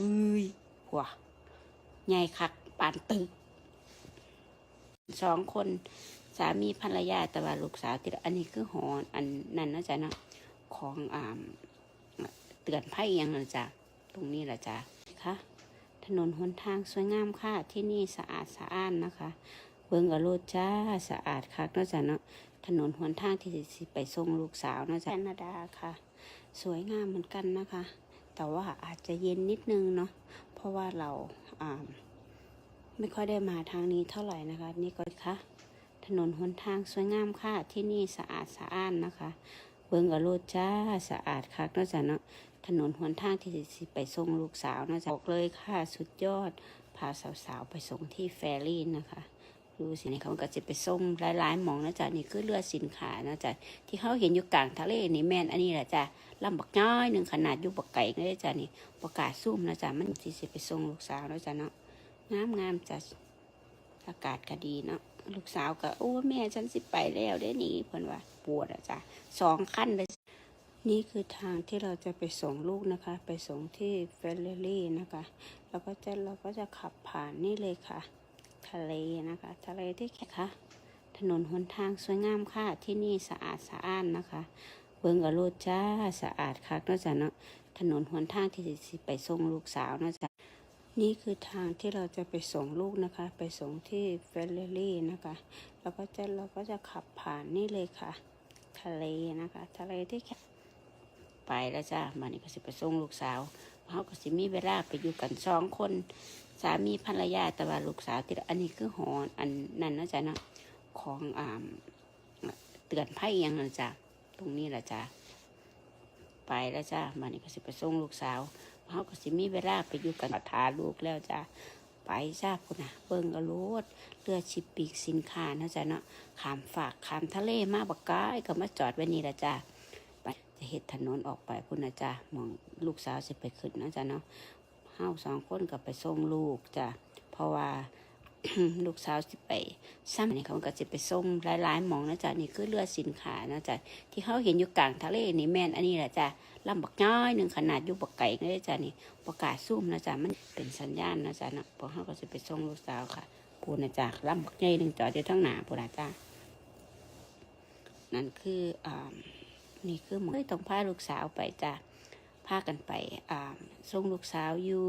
อุ้ยหัวใหญ่คักปานตึกสองคนสามีภรรยาแต่ว่าลูกสาวติดอันนี้คือหอนอันนั้นนะจ๊ะเนาะของอ่าเตือนภัยอยังนะจ๊ะตรงนี้แหละจ๊ะค่ะถนนหนทางสวยงามค่ะที่นี่สะอาดสะอ้านนะคะเบิ่งกับรถจ้าสะอาดคักนะจ๊ะเนาะถนนหนทางที่สิไปส่งลูกสาวนะจ๊ะแคนาดาค่ะ สวยงามเหมือนกันนะคะ แต่ว่าอาจจะเย็นนิดนึงเนาะเพราะว่าเราไม่ค่อยได้มาทางนี้เท่าไหร่นะคะ นี่ก็ค่ะถนนหนทางสวยงามค่ะ ที่นี่สะอาดสะอ้านนะคะเบิ่งกับโรถจ้าสะอาดคักนาะจ๊ะเนาะถนนหนทางที่สิไปส่งลูกสาวนาะจ๊ะบอกเลยค่ะ สุดยอด พาสาวๆ ไปส่งที่แฟรี่นะคะ ดูสินี่เขาก็จะไปส่งหลายๆหมองนะจ๊ะนี่คือเรือดสินค้านะจ๊ะที่เขาเห็นอยู่กลางทะเลนี่แม่นอันนี้แหละจ้ะลำบักน้อยหนึ่งขนาดยู่บักไก่เลยจ้ะนี่ประกาศซุ่มนะจ๊ะมันที่สิไปส่งลูกสาวแล้วจ้ะเนาะงามงามจ้ะอากาศก็ดีเนาะลูกสาวก็โอ้แม่ฉันสิไปแล้วได้หนีเพิ่นว่าปวดอะจ้ะสองขั้นเลยนี่คือทางที่เราจะไปส่งลูกนะคะ ไปส่งที่เฟลเลอรี่นะคะ แล้วก็จะเราก็จะขับผ่านนี่เลยค่ะะเลนะคะ ทะเลที่แค่คะถนนหนทางสวยงามค่ะที่นี่สะอาดสะอ้านนะคะ เบิ่งกับรถจ้าสะอาดคักเนาะจ้ะเนาะถนนหนทางที่สิไปส่งลูกสาวนะจ๊ะนี่คือทางที่เราจะไปส่งลูกนะคะ ไปส่งที่เฟลเลอรี่นะคะแล้วก็จะเราก็จะขับผ่านนี่เลยค่ะ ทะเลนะคะ ทะเลที่แค่ไปแล้วจ้ามานี่ก็สิไปส่งลูกสาวเขาก็สิมีเวลาไปอยู่กันสองคน สามีภรรยาแต่ว่าลูกสาวติดอันนี้คือหอนอันนั้นนะจ๊ะเนาะของอ่าเตือนภัยอยังนะจ๊ะตรงนี้แหละจ้าไปแล้วจ้ามานี่ก็สิไปส่งลูกสาวเขาก็สิมีเวลาไปอยู่กันทาลูกแล้วจ้าไปจ้าพุ่นะเบิ่งกระโลดเรือชิปปีกสินค้านะจ๊ะเนาะขามฝากขามทะเลมาบักกายก็มาจอดไว้นี่ละจ้าไปจะเห็ดถนนออกไปพุ่นนะจ้ามองลูกสาวสิไปขึ้นนะจ๊ะเนาะ เฮาสองคนก็ไปส่งลูกจ้าเพราะว่าลูกสาวสิไปซ้ำนี่เขาก็จะไปส่งหลายๆหมองนะจ๊ะนี่คือเรือดสินค้านะจ๊ะที่เขาเห็นอยู่กลางทะเลนี่แม่นอันนี้แหละจ้ะลำบักน้อยหนึ่งขนาดอยู่บักไก่เลยจ้ะนี่ประกาศซุ่มนะจ๊ะมันเป็นสัญญาณนะจ๊ะนะพวกเขาก็จะไปส่งลูกสาวค่ะปูนะจ๊ะลำบักใหญ่หนึ่งจอดอยู่ทั้งหนาปูนะจ๊ะนั่นคืออ่านี่คือหมอต้องพาลูกสาวไปจ้ะ พากันไปอ่าส่งลูกสาวอยู่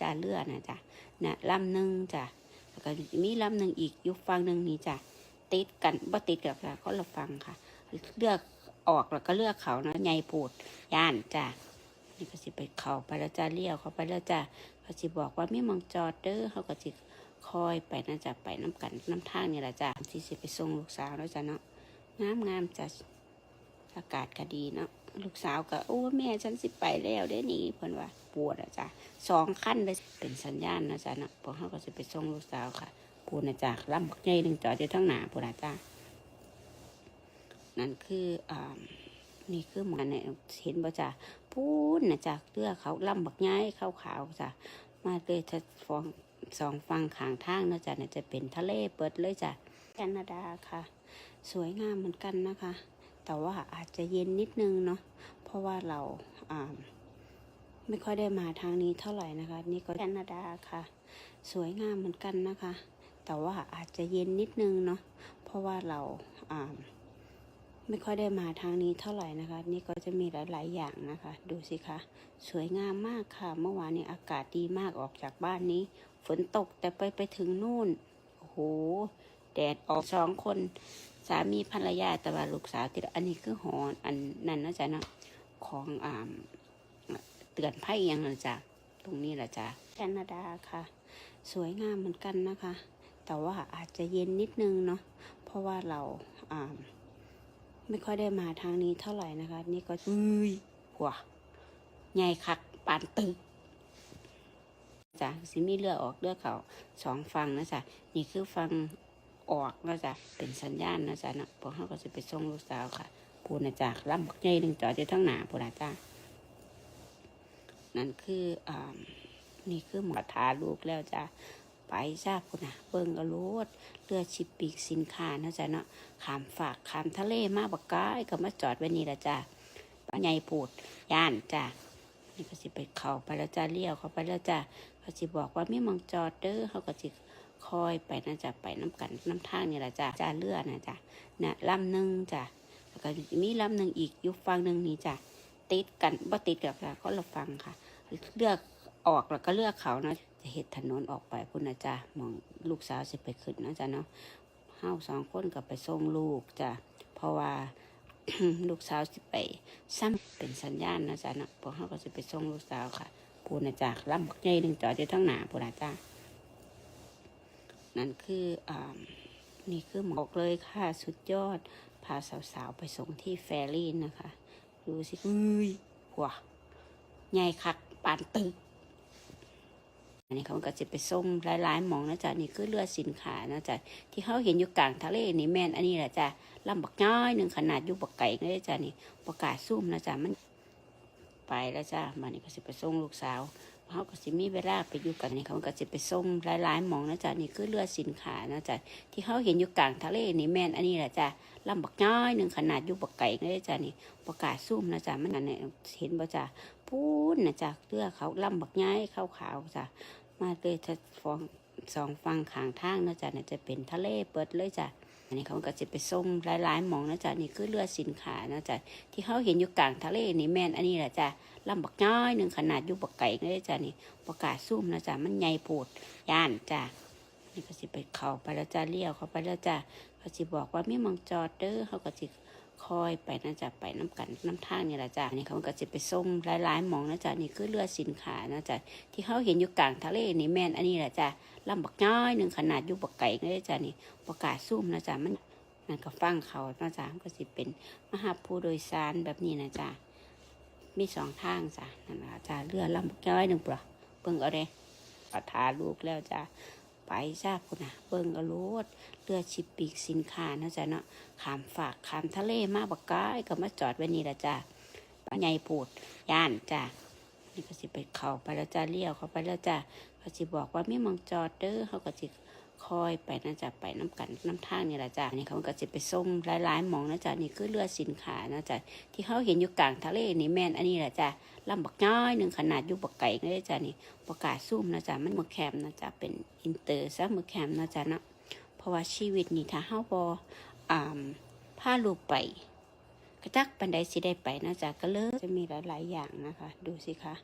จ้าเรือนะจ๊ะนะลำหนึ่งจ้ะแล้วก็มีลำหนึ่งอีกยู่ฝั่งหนึ่งนี่จ้ะติดกันบ่ติดกับค่ะเขาเราฟังค่ะ เลือกออกแล้วก็เลือกเขานะใหญ่ปูดย่านจ้ะนี่ก็สิไปเขาไปแล้วจ้าเลี้ยวเขาไปแล้วจ้าเขาสิบอกว่ามีมองจอดเด้อเขาก็สิคอยไปนะจ้ะไปน้ำกันน้ำทางนี่แหละจ้ะที่สิไปส่งลูกสาวแล้วจ้ะเนาะงามงามจ้ะอากาศก็ดีเนาะ ลูกสาวก็โอ้แม่ฉันสิไปแล้วได้หนีเพิ่นว่าปวดอะจ้ะสองขั้นเลยเป็นสัญญาณนะจ้ะนะพวกเขาก็สิไปส่งลูกสาวค่ะปูนะจ้ะลำบักใหญ่หนึ่งจอดอยู่ทั้งหนาปูนะจ้ะนั่นคืออ่านี่คือหมอนเนี่ยเห็นบ่จ้ะพูนนะจ้ะเรือเขาลำบักย้ายขาวขาวๆจ้ะมาเลยจะฟองสองฟังขางทางนะจ้ะเนี่ยจะเป็นทะเลเปิดเลยจ้ะแคนาดาค่ะ สวยงามเหมือนกันนะคะ แต่ว่าอาจจะเย็นนิดนึงเนาะเพราะว่าเราไม่ค่อยได้มาทางนี้เท่าไหร่นะคะ นี่ก็แคนาดาค่ะ สวยงามเหมือนกันนะคะ แต่ว่าอาจจะเย็นนิดนึงเนาะเพราะว่าเราไม่ค่อยได้มาทางนี้เท่าไหร่นะคะ นี่ก็จะมีหลาย ๆ อย่างนะคะ ดูสิคะ สวยงามมากค่ะ เมื่อวานนี้อากาศดีมากออกจากบ้านนี้ ฝนตกแต่ไปไปถึงนู่นโอ้โหแดดออกสองคน สามีภรรยาแต่ว่าลูกสาวติดอันนี้คือหอนอันนั้นนะจ๊ะเนาะของอ่าเตือนภัยอยังนะจ๊ะตรงนี้แหละจ้ะแคนาดาค่ะ สวยงามเหมือนกันนะคะ แต่ว่าอาจจะเย็นนิดนึงเนาะเพราะว่าเราอ่าไม่ค่อยได้มาทางนี้เท่าไหร่นะคะ นี่ก็อุ้ยหัวใหญ่คักปานตึกจ้ะสิมีเรือออกเรือเขาสองฟังนะจ๊ะนี่คือฟัง ออกนะจ๊ะเป็นสัญญาณนะจ๊ะนะพวกเขาก็จะไปส่งลูกสาวค่ะปูนะจ๊ะลำบกใหญ่หนึ่งจอดอยู่ทั้งหนาปูนะจ๊ะนั่นคืออ่านี่คือหมอทาลูกแล้วจ้ะไปจ้าปูนะเบิ่งกระโลดเรือชิปปีกสินค้านะจ๊ะเนาะขามฝากขามทะเลมาบักกายก็มาจอดไว้นี่ละจ้ะใหญ่ปูดย่านจ้ะนี่ก็สิไปเขาไปแล้วจ้าเลี้ยวเขาไปแล้วจ้าเขาสิบอกว่าไม่มองจอดเด้อเขาก็สิ คอยไปนะจ้ะไปน้ำกันน้ำทางนี่แหละจ้าจ้าเลือนะจ้ะนะลำหนึ่งจ้ะแล้วก็มีลำหนึ่งอีกยู่ฝั่งหนึ่งนี่จ้ะติดกันบ่ติดกับค่ะก็เราฟังค่ะ เลือกออกแล้วก็เลือกเขานะจะเห็ดถนนออกไปพุ่นนะจ้ามองลูกสาวสิไปขึ้นนะจ้ะเนาะเฮาสองคนก็ไปส่งลูกจ้ะเพราะว่าลูกสาวสิไปซ้ำเป็นสัญญาณนะจ๊ะเนาะพวกเขาก็สิไปส่งลูกสาวค่ะพูนนะจ๊ะลำใหญ่หนึ่งจอดอยู่ทั้งหนาพูนะจ๊ะ นั่นคืออ่านี่คือหมอกเลยค่ะ สุดยอด พาสาวๆ ไปส่งที่แฟรี่นะคะ ดูสิเฮ้ยว้าใหญ่คักปานตึกอันนี้เขาก็จะไปส่งหลายๆมองนะจ๊ะนี่คือเรือดสินค้านะจ๊ะที่เขาเห็นอยู่กลางทะเลนี่แม่นอันนี้แหละจ้ะลำบักน้อยหนึ่งขนาดยู่บักไก่เลยจ้ะนี่ประกาศซุ่มนะจ๊ะมันไปแล้วจ้ะมานี่ก็จะไปส่งลูกสาว เขาก็สิมีเวลาไปอยู่กันนี่เขาก็จะไปส่งหลายๆหมองนะจ๊ะนี่คือเรือสินค้านะจ๊ะที่เขาเห็นอยู่กลางทะเลนี่แม่นอันนี้แหละจ้ะลำบักน้อยหนึ่งขนาดอยู่บักไก่เลยจ้ะนี่ประกาศซุ่มนะจ๊ะมันอันนี้เห็นบ่จ้ะพูนนะจ๊ะเรือเขาลำบักย้ายขาวๆจ้ะมาเลยจะฟองสองฟังขางทางนะจ๊ะเนี่ยจะเป็นทะเลเปิดเลยจ้ะ อันนี้เขาก็จะไปส่งหลายๆหมองนะจ๊ะนี่คือเรือสินค้านะจ๊ะที่เขาเห็นอยู่กลางทะเลนี่แม่นอันนี้แหละจ้ะลำบักน้อยหนึ่งขนาดอยู่บักไก่เลยจ้ะนี่ประกาศซุ่มนะจ๊ะมันใหญ่โพดย่านจ้ะนี่ก็สิไปเข้าไปแล้วจ้ะเลี้ยวเข้าไปแล้วจ้ะเขาสิบอกว่าไม่มองจอดเด้อเขาก็สิคอยไปนะจ๊ะไปน้ำกันน้ำทางนี่แหละจ้ะนนี้เขาก็จะไปส่งหลายๆหมองนะจ๊ะนี่คือเรือสินค้านะจ๊ะที่เขาเห็นอยู่กลางทะเลนี่แม่นอันนี้แหละจ้ะ ลำบักน้อยหนึ่งขนาดยู่บักไก่เลยจ้ะนี่ประกาศซุ่มนะจ๊ะมันมันก็ฟังเขานะจ๊ะมันก็สิเป็นมหาผู้โดยสารแบบนี้นะจ๊ะมีสองทางจ้ะนั่นแหละจ้ะเรือลำบักน้อยหนึ่งเปล่าเบิ่งเอาเลยปัทาลูกแล้วจ้ะไปจ้าคุณนะเบิ่งเอาโลดเรือชิปปีกสินค้านะจ๊ะเนาะขามฝากขามทะเลมาบักไก่ก็มาจอดไว้นี่ละจ้ะใหญ่ปูดย่านจ้ะนี่ก็สิไปเข้าไปแล้วจ้าเลี้ยวเข้าไปแล้วจ้าเขาสิบอกว่าไม่มองจอดเด้อเขาก็สิคอยไปนะจ๊ะไปน้ำกันน้ำทางนี่แหละจ้านี่เขาก็จะไปส่งหลายๆหมองนะจ๊ะนี่คือเรือสินค้านะจ๊ะที่เขาเห็นอยู่กลางทะเลนี่แม่นอันนี้แหละจ้าลำบักน้อยหนึ่งขนาดอยู่บักไก่เลยจ้ะนี่ประกาศซุ่มนะจ๊ะมันมือแคมนะจ๊ะเป็นอินเตอร์ซะมือแคมนะจ๊ะเนาะเพราะว่าชีวิตนี่ถ้าเฮาบอ่าพาลูกไป จักปันไดสิได้ไปนะจ๊ะก็เลยจะมีหลาย ๆ อย่างนะคะ ดูสิคะ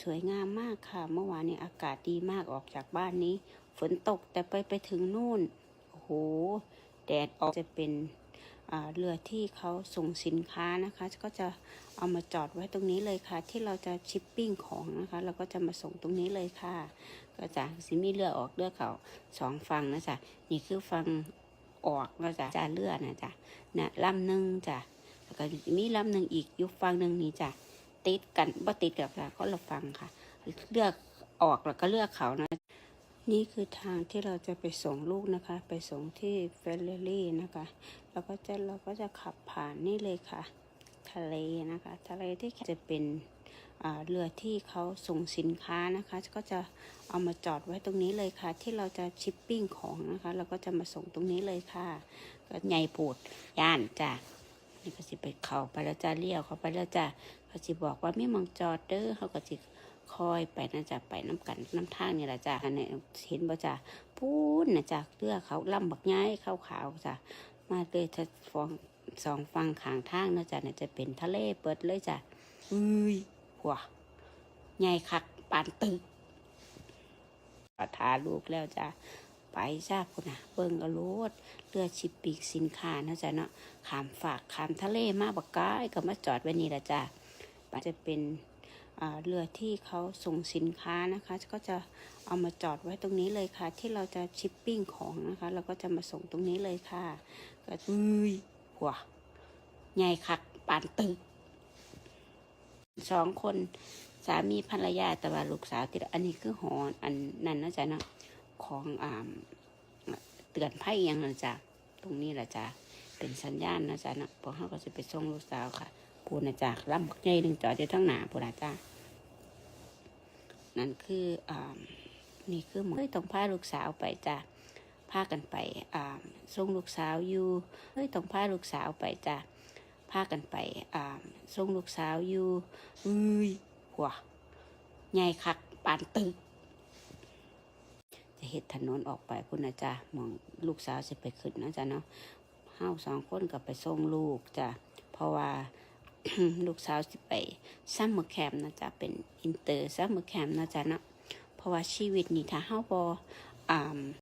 สวยงามมากค่ะ เมื่อวานนี้อากาศดีมากออกจากบ้านนี้ ฝนตกแต่ไปไปถึงนู่นโอ้โหแดดออกจะเป็นอ่าเรือที่เขาส่งสินค้านะคะ ก็จะเอามาจอดไว้ตรงนี้เลยค่ะ ที่เราจะชิปปิ้งของนะคะเราก็จะมาส่งตรงนี้เลยค่ะ ก็จะสิมีเรือออกเรือเขาสองฝั่งนะจ๊ะนี่คือฝั่งออกนะจ๊ะจะเรือนะจ๊ะนะลำหนึ่งจ้ะ แล้วก็มีลำหนึ่งอีกยู่ฝั่งหนึ่งนี่จ้ะติดกันบ่ติดกับค่ะก็เราฟังค่ะ เลือกออกแล้วก็เลือกเขานะ นี่คือทางที่เราจะไปส่งลูกนะคะ ไปส่งที่เฟรนลี่นะคะแล้วก็จะเราก็จะขับผ่านนี่เลยค่ะ ทะเลนะคะ ทะเลที่จะเป็นอ่าเรือที่เขาส่งสินค้านะคะ ก็จะเอามาจอดไว้ตรงนี้เลยค่ะ ที่เราจะชิปปิ้งของนะคะ เราก็จะมาส่งตรงนี้เลยค่ะ ก็ใหญ่ปูดย่านจ้ะ นี่ก็สิไปเข้าไปแล้วจ้าเลี้ยวเข้าไปแล้วจ้าเขาสิบอกว่าไม่มองจอดเด้อเขาก็สิคอยไปนะจ๊ะไปน้ำกันน้ำทางนี่แหละจ้าอันนี้เห็นบ่จ้าพูนนะจ้าเรือเขาลำบักย้ายขาวขาวจ้ามาเลยถ้าฟองสองฟังขางทางนะจ้าเนี่ยจะเป็นทะเลเปิดเลยจ้าเฮ้ยว้าใหญ่คักปานตึกปัทาลูกแล้วจ้า ไปจ้าคุณนะเบิ่งเอาโลดเรือชิปปีกสินค้านะจ้าเนาะขามฝากขามทะเลมาบักกายก็มาจอดไว้นี่ละจ้ะมันจะเป็นอ่าเรือที่เขาส่งสินค้านะคะ ก็จะเอามาจอดไว้ตรงนี้เลยค่ะ ที่เราจะชิปปิ้งของนะคะ เราก็จะมาส่งตรงนี้เลยค่ะก็เฮ้ยหัวใหญ่คักปานตึกสองคนสามีภรรยาแต่ว่าลูกสาวติดอันนี้คือหอนอันนั้นนะจ๊ะเนาะ ของอ่าเตือนภัยอยังนะจ๊ะตรงนี้แหละจ้ะเป็นสัญญาณนะจ๊ะนะพวกเขาก็จะไปส่งลูกสาวค่ะปูนะจ๊ะลำใหญ่หนึ่งจอดอยู่ทั้งหนาปูนะจ๊ะนั่นคืออ่านี่คือหมอเฮ้ยต้องพาลูกสาวไปจ้ะพากันไปอ่าส่งลูกสาวอยู่เฮ้ยต้องพาลูกสาวไปจ้ะพากันไปอ่าส่งลูกสาวอยู่เฮ้ยหัวใหญ่คักปานตึก เห็ดถนนออกไปพุ่นนะจ๊ะหมองลูกสาวสิไปขึ้นนะจ๊ะเนาะเฮาสองคนก็ไปส่งลูกจ้ะเพราะว่าลูกสาวสิไปซัมเมอร์แคมป์นะจ๊ะเป็นอินเตอร์ซัมเมอร์แคมป์นะจ๊ะเนาะเพราะว่าชีวิตนี่ถ้าเฮาบ่อ่า